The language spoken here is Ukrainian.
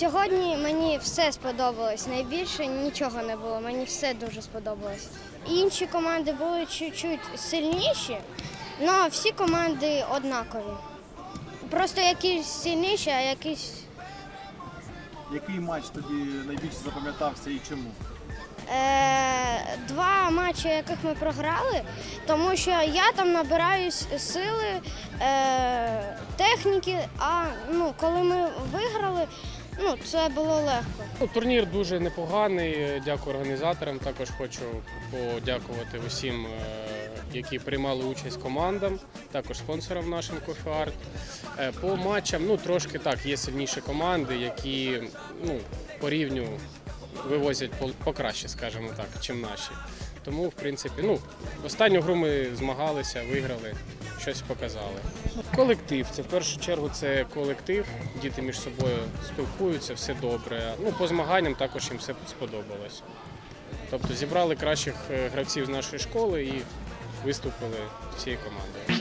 Сьогодні мені все сподобалось. Найбільше нічого не було. Мені все дуже сподобалось. Інші команди були чуть-чуть сильніші, але всі команди однакові. Просто якісь сильніші, а якісь Який матч тобі найбільше запам'ятався і чому? Е, два матчі, яких ми програли, тому що я там набираюсь сили, е, техніки, а ну, коли ми виграли, ну, це було легко. Ну, турнір дуже непоганий. Дякую організаторам. Також хочу подякувати усім, е, які приймали участь командам, також спонсорам нашим Кофеарт. По матчам, ну трошки так, є сильніші команди, які ну, по рівню вивозять по- покраще, скажімо так, чим наші. Тому, в принципі, ну, останню гру ми змагалися, виграли, щось показали. Колектив. Це в першу чергу це колектив. Діти між собою спілкуються, все добре. Ну, по змаганням також їм все сподобалось. Тобто зібрали кращих е, гравців з нашої школи і виступили всією командою.